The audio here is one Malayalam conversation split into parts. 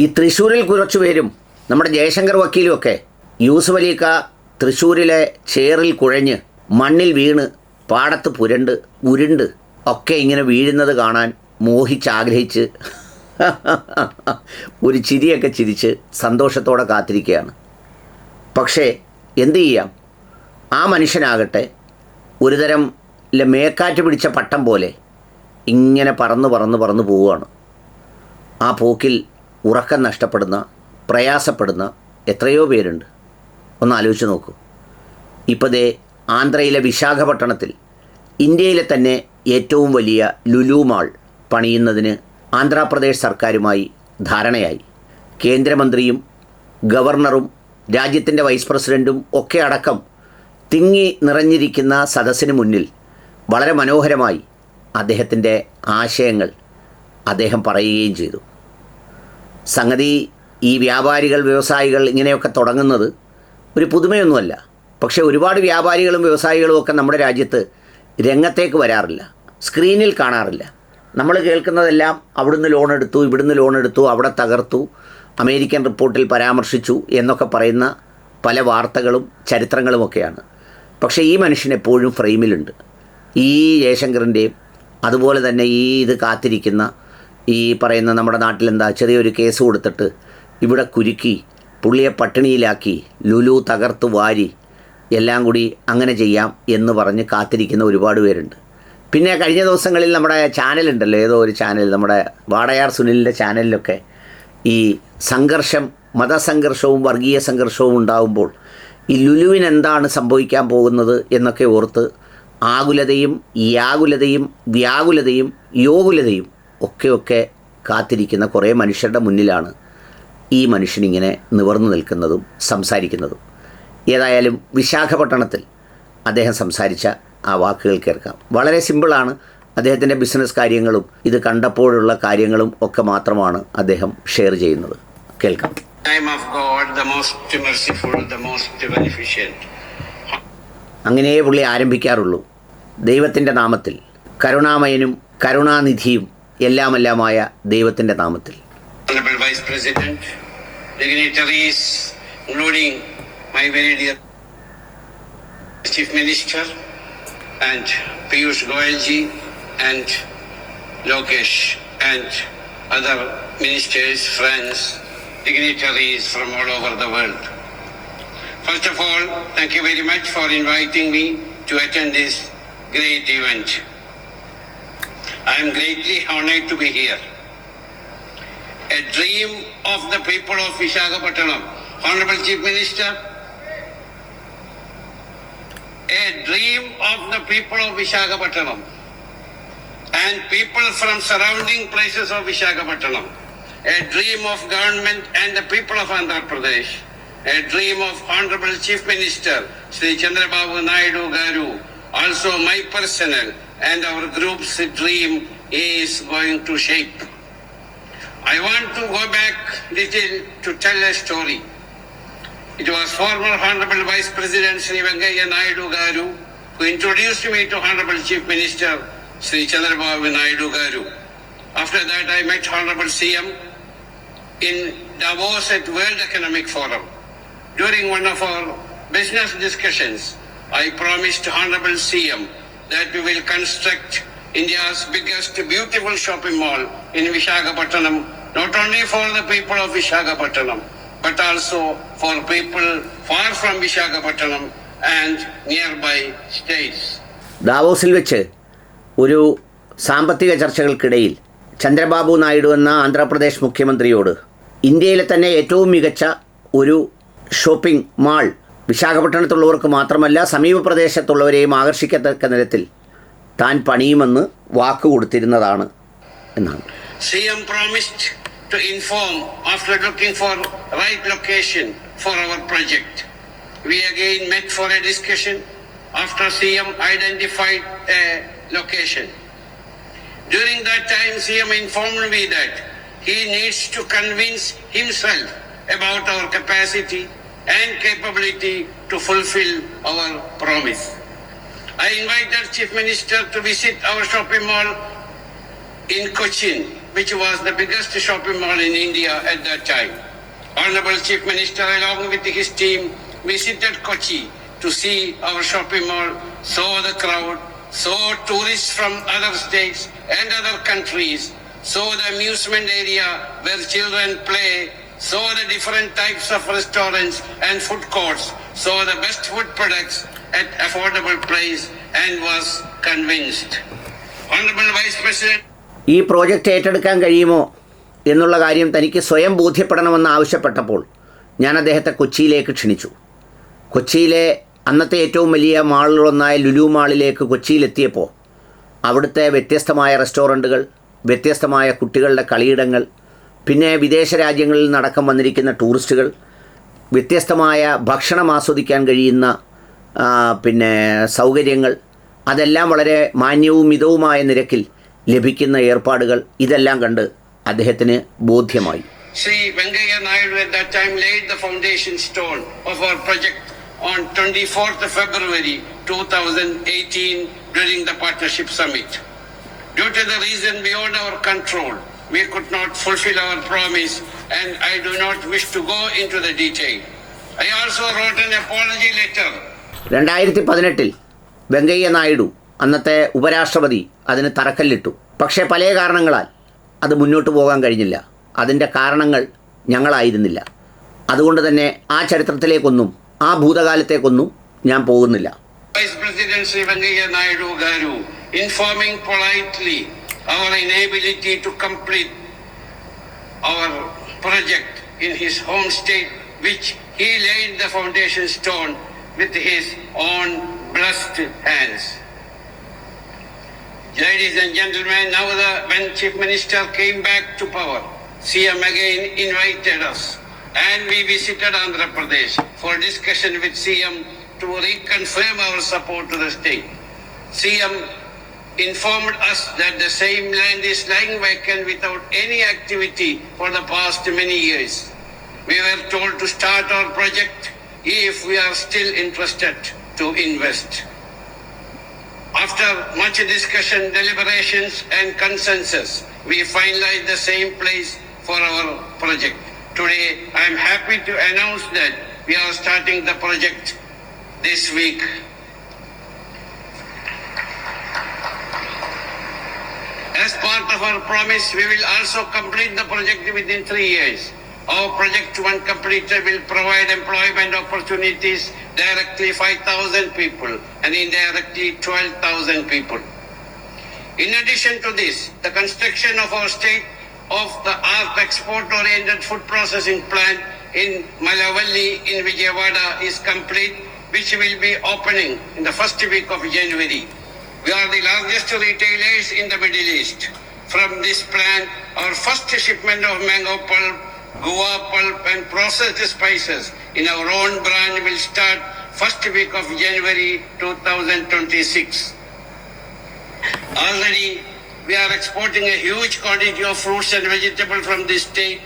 ഈ തൃശ്ശൂരിൽ കുറച്ചു പേരും നമ്മുടെ ജയശങ്കർ വക്കീലും ഒക്കെ യൂസഫ് അലിക്ക തൃശ്ശൂരിലെ ചേറിൽ കുഴഞ്ഞ് മണ്ണിൽ വീണ് പാടത്ത് പുരണ്ട് ഉരുണ്ട് ഒക്കെ ഇങ്ങനെ വീഴുന്നത് കാണാൻ മോഹിച്ചാഗ്രഹിച്ച് ഒരു ചിരിയൊക്കെ ചിരിച്ച് സന്തോഷത്തോടെ കാത്തിരിക്കുകയാണ്. പക്ഷേ എന്തു ചെയ്യാം? ആ മനുഷ്യനാകട്ടെ ഒരുതരം തരം മേക്കാറ്റ് പിടിച്ച പട്ടം പോലെ ഇങ്ങനെ പറന്ന് പറന്ന് പറന്ന് പോവുകയാണ്. ആ പോക്കിൽ ഉറക്കം നഷ്ടപ്പെടുന്ന പ്രയാസപ്പെടുന്ന എത്രയോ പേരുണ്ട്. ഒന്ന് ആലോചിച്ച് നോക്കൂ. ഇപ്പോൾ ദേ ആന്ധ്രയിലെ വിശാഖപട്ടണത്തിൽ ഇന്ത്യയിലെ തന്നെ ഏറ്റവും വലിയ ലുലു മാൾ പണിയുന്നതിന് ആന്ധ്രാപ്രദേശ് സർക്കാരുമായി ധാരണയായി. കേന്ദ്രമന്ത്രിയും ഗവർണറും രാജ്യത്തിന്റെ വൈസ് പ്രസിഡന്റും ഒക്കെ അടക്കം തിങ്ങി നിറഞ്ഞിരിക്കുന്ന സദസ്സിന് മുന്നിൽ വളരെ മനോഹരമായി അദ്ദേഹത്തിന്റെ ആശയങ്ങൾ അദ്ദേഹം പറയുകയും ചെയ്തു. സംഗതി ഈ വ്യാപാരികൾ വ്യവസായികൾ ഇങ്ങനെയൊക്കെ തുടങ്ങുന്നത് ഒരു പുതുമയൊന്നുമല്ല. പക്ഷേ ഒരുപാട് വ്യാപാരികളും വ്യവസായികളും ഒക്കെ നമ്മുടെ രാജ്യത്ത് രംഗത്തേക്ക് വരാറില്ല. സ്ക്രീനിൽ കാണാറില്ല. നമ്മൾ കേൾക്കുന്നതെല്ലാം അവിടുന്ന് ലോൺ എടുത്തു ഇവിടുന്ന് ലോൺ എടുത്തു അവിടെ തകർത്തു അമേരിക്കൻ റിപ്പോർട്ടിൽ പരാമർശിച്ചു എന്നൊക്കെ പറയുന്ന പല വാർത്തകളും ചരിത്രങ്ങളുമൊക്കെയാണ് പക്ഷേ ഈ മനുഷ്യൻ എപ്പോഴും ഫ്രെയിമിലുണ്ട്. ഈ ജയശങ്കറിന്റെയും അതുപോലെ തന്നെ ഈ ഇത് കാത്തിരിക്കുന്ന ഈ പറയുന്ന നമ്മുടെ നാട്ടിലെന്താ ചെറിയൊരു കേസ് കൊടുത്തിട്ട് ഇവിടെ കുരുക്കി പുള്ളിയെ പട്ടിണിയിലാക്കി ലുലു തകർത്ത് വാരി എല്ലാം കൂടി അങ്ങനെ ചെയ്യാം എന്ന് പറഞ്ഞ് കാത്തിരിക്കുന്ന ഒരുപാട് പേരുണ്ട്. പിന്നെ കഴിഞ്ഞ ദിവസങ്ങളിൽ നമ്മുടെ ചാനലുണ്ടല്ലോ ഏതോ ഒരു ചാനൽ നമ്മുടെ വാടയാർ സുനിലിന്റെ ചാനലിലൊക്കെ ഈ സംഘർഷം മതസംഘർഷവും വർഗീയ സംഘർഷവും ഉണ്ടാകുമ്പോൾ ഈ ലുലുവിന് എന്താണ് സംഭവിക്കാൻ പോകുന്നത് എന്നൊക്കെ ഓർത്ത് ആകുലതയും യാകുലതയും വ്യാകുലതയും യോഗുലതയും ഒക്കെ ഒക്കെ കാത്തിരിക്കുന്ന കുറേ മനുഷ്യരുടെ മുന്നിലാണ് ഈ മനുഷ്യനിങ്ങനെ നിവർന്നു നിൽക്കുന്നതും സംസാരിക്കുന്നതും. ഏതായാലും വിശാഖപട്ടണത്തിൽ അദ്ദേഹം സംസാരിച്ച ആ വാക്കുകൾ കേൾക്കാം. വളരെ സിമ്പിളാണ്. അദ്ദേഹത്തിന്റെ ബിസിനസ് കാര്യങ്ങളും ഇത് കണ്ടപ്പോഴുള്ള കാര്യങ്ങളും ഒക്കെ മാത്രമാണ് അദ്ദേഹം ഷെയർ ചെയ്യുന്നത്. കേൾക്കാം. Name of God, the most merciful, the most beneficent. അങ്ങനെയേ പുള്ളി ആരംഭിക്കാറുള്ളൂ. ദൈവത്തിന്റെ നാമത്തിൽ കരുണാമയനും കരുണാനിധിയും എല്ലാമെല്ലാമായ ദൈവത്തിന്റെ നാമത്തിൽ Honorable Vice dignitaries, including my very dear Chief Minister and Piyush Goyal and Lokesh and other ministers, friends, dignitaries from all over the world. First of all, thank you very much for inviting me to attend this great event. I am greatly honored to be here. A dream of the people of Visakhapatnam. Honorable Chief Minister, a dream of the people of Visakhapatnam and people from surrounding places of Visakhapatnam. A dream of government and the people of Andhra Pradesh. A dream of Honorable Chief Minister Sri Chandrababu Naidu Garu. Also my personal and our group's dream is going to shape. I want to go back little to tell a story. It was former Honorable Vice President Sri Venkaiah Naidu Garu who introduced me to Honorable Chief Minister Sri Chandrababu Naidu Garu. After that, I met Honorable CM in Davos at World Economic Forum. During one of our business discussions, I promised Honorable CM that we will construct India's biggest beautiful shopping mall in Visakhapatnam, not only for the people of Visakhapatnam, but also for people far from Visakhapatnam and nearby states. ദാവോസിൽ വെച്ച് ഒരു സാമ്പത്തിക ചർച്ചകൾക്കിടയിൽ ചന്ദ്രബാബു നായിഡു എന്ന ആന്ധ്രാപ്രദേശ് മുഖ്യമന്ത്രിയോട് ഇന്ത്യയിലെ തന്നെ ഏറ്റവും മികച്ച ഒരു ഷോപ്പിംഗ് മാൾ വിശാഖപട്ടണത്തുള്ളവർക്ക് മാത്രമല്ല സമീപ പ്രദേശത്തുള്ളവരെയും ആകർഷിക്കത്തക്ക നിരത്തിൽ താൻ പണിയുമെന്ന് വാക്ക് കൊടുത്തിരുന്നതാണ് എന്നാണ്. She promised to inform after looking for right location for our project we again met for a discussion after she identified a location during that time C M inform that he needs to convince himself about our capacity and capability to fulfill our promise. I invited Chief Minister to visit our shopping mall in Cochin which was the biggest shopping mall in India at that time. Honorable Chief Minister, along with his team, visited Kochi to see our shopping mall, saw the crowd, saw tourists from other states and other countries, saw the amusement area where children play, saw the different types of restaurants and food courts, saw the best food products at affordable price and was convinced. Honorable Vice President, ഈ പ്രോജക്റ്റ് ഏറ്റെടുക്കാൻ കഴിയുമോ എന്നുള്ള കാര്യം തനിക്ക് സ്വയം ബോധ്യപ്പെടണമെന്ന് ആവശ്യപ്പെട്ടപ്പോൾ ഞാൻ അദ്ദേഹത്തെ കൊച്ചിയിലേക്ക് ക്ഷണിച്ചു. കൊച്ചിയിലെ അന്നത്തെ ഏറ്റവും വലിയ മാളിലൊന്നായ ലുലു മാളിലേക്ക് കൊച്ചിയിലെത്തിയപ്പോൾ അവിടുത്തെ വ്യത്യസ്തമായ റെസ്റ്റോറന്റുകൾ വ്യത്യസ്തമായ കുട്ടികളുടെ കളിയിടങ്ങൾ പിന്നെ വിദേശ രാജ്യങ്ങളിൽ നടക്കം വന്നിരിക്കുന്ന ടൂറിസ്റ്റുകൾ വ്യത്യസ്തമായ ഭക്ഷണം ആസ്വദിക്കാൻ കഴിയുന്ന പിന്നെ സൗകര്യങ്ങൾ അതെല്ലാം വളരെ മാന്യവും മിതവുമായ നിരക്കിൽ ലഭിക്കുന്ന ഏർപ്പാടുകൾ ഇതെല്ലാം കണ്ട് അദ്ദേഹത്തിന് ബോധ്യമായി. Shri Venkaiah Naidu at time laid the foundation stone of our project on twenty fourth February two thousand eighteen during the partnership summit due to the reason beyond our control we could not fulfill our promise and I do not wish to go into the detail. I also wrote an apology letter. രണ്ടായിരത്തി പതിനെട്ടിൽ വെങ്കയ്യ നായിഡു അന്നത്തെ ഉപരാഷ്ട്രപതി അതിന് തറക്കല്ലിട്ടു. പക്ഷേ പല കാരണങ്ങളാൽ അത് മുന്നോട്ട് പോകാൻ കഴിഞ്ഞില്ല. അതിന്റെ കാരണങ്ങൾ ഞങ്ങളായിരുന്നില്ല. അതുകൊണ്ട് തന്നെ ആ ചരിത്രത്തിലേക്കൊന്നും ആ ഭൂതകാലത്തേക്കൊന്നും ഞാൻ പോകുന്നില്ല. Vice president Shri Venkaiah Naidu garu informing politely our inability to complete our project in his home state, which he laid the foundation stone with his own blessed hands. Ladies and gentlemen, now the, when Chief Minister came back to power, CM again invited us and we visited Andhra Pradesh for discussion with CM to reconfirm our support to the state. CM informed us that the same land is lying vacant without any activity for the past many years. We were told to start our project if we are still interested to invest. After much discussion, deliberations, and consensus, we finalized the same place for our project. Today, I am happy to announce that we are starting the project this week. As part of our promise, we will also complete the project within three years. Our project, when completed, will provide employment opportunities directly 5,000 people and indirectly 12,000 people. In addition to this, the construction of our state of the art export-oriented food processing plant in Malavalli in Vijayawada is complete, which will be opening in the first week of January. We are the largest retailers in the Middle East. From this plant, our first shipment of mango pulp, guava pulp, and processed spices in our own brand will start first week of January 2026. Already, we are exporting a huge quantity of fruits and vegetables from this state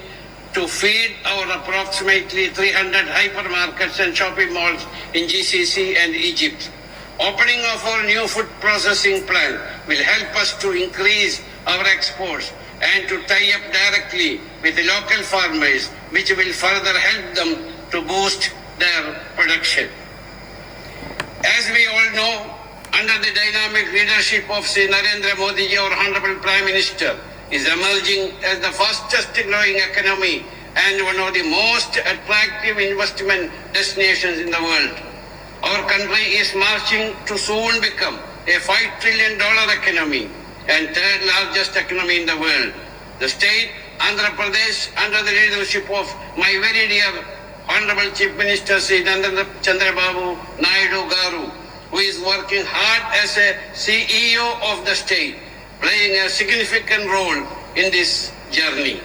to feed our approximately 300 hypermarkets and shopping malls in GCC and Egypt. Opening of our new food processing plant will help us to increase our exports and to tie up directly with the local farmers, which will further help them to boost their production. As we all know, under the dynamic leadership of Sri Narendra Modi, our Honorable Prime Minister, is emerging as the fastest growing economy and one of the most attractive investment destinations in the world. Our country is marching to soon become a $5 trillion economy and third largest economy in the world. The state, Andhra Pradesh, under the leadership of my very dear Honorable Chief Minister Sri Chandrababu Naidu Garu, who is working hard as a CEO of the state, playing a significant role in this journey.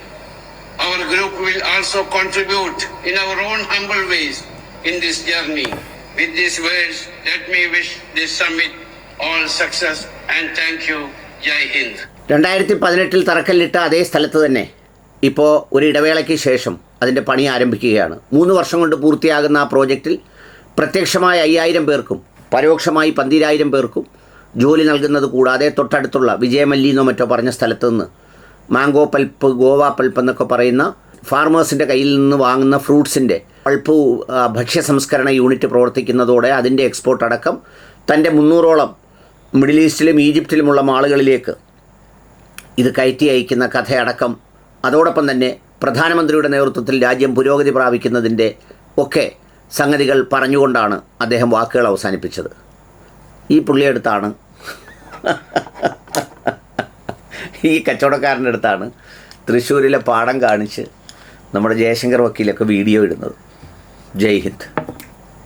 Our group will also contribute in our own humble ways in this journey. With these words, let me wish this summit all success and thank you. Jai Hind. രണ്ടായിരത്തി പതിനെട്ടിൽ തറക്കല്ലിട്ട അതേ സ്ഥലത്ത് തന്നെ ഇപ്പോൾ ഒരു ഇടവേളയ്ക്ക് ശേഷം അതിന്റെ പണി ആരംഭിക്കുകയാണ് മൂന്ന് വർഷം കൊണ്ട് പൂർത്തിയാകുന്ന ആ പ്രോജക്റ്റിൽ പ്രത്യക്ഷമായ അയ്യായിരം പേർക്കും പരോക്ഷമായി പന്തിരായിരം പേർക്കും ജോലി നൽകുന്നത് കൂടാതെ തൊട്ടടുത്തുള്ള വിജയമല്ലി എന്നോ മറ്റോ പറഞ്ഞ സ്ഥലത്ത് നിന്ന് മാംഗോ പൽപ്പ് ഗോവ പൽപ്പ് എന്നൊക്കെ പറയുന്ന ഫാർമേഴ്സിന്റെ കയ്യിൽ നിന്ന് വാങ്ങുന്ന ഫ്രൂട്ട്സിന്റെ പൾപ്പ് ഭക്ഷ്യ സംസ്കരണ യൂണിറ്റ് പ്രവർത്തിക്കുന്നതോടെ അതിന്റെ എക്സ്പോർട്ട് അടക്കം തന്റെ മുന്നൂറോളം മിഡിൽ ഈസ്റ്റിലും ഈജിപ്തിലുമുള്ള മാളുകളിലേക്ക് ഇത് കയറ്റി അയക്കുന്ന കഥയടക്കം. അതോടൊപ്പം തന്നെ പ്രധാനമന്ത്രിയുടെ നേതൃത്വത്തിൽ രാജ്യം പുരോഗതി പ്രാപിക്കുന്നതിന്റെ ഒക്കെ സംഗതികൾ പറഞ്ഞുകൊണ്ടാണ് അദ്ദേഹം വാക്കുകൾ അവസാനിപ്പിച്ചത്. ഈ പുള്ളിയെടുത്താണ് ഈ കച്ചവടക്കാരന്റെ അടുത്താണ് തൃശ്ശൂരിലെ പാടം കാണിച്ച് നമ്മുടെ ജയശങ്കർ വക്കീലൊക്കെ വീഡിയോ ഇടുന്നത്. ജയ് ഹിന്ദ്.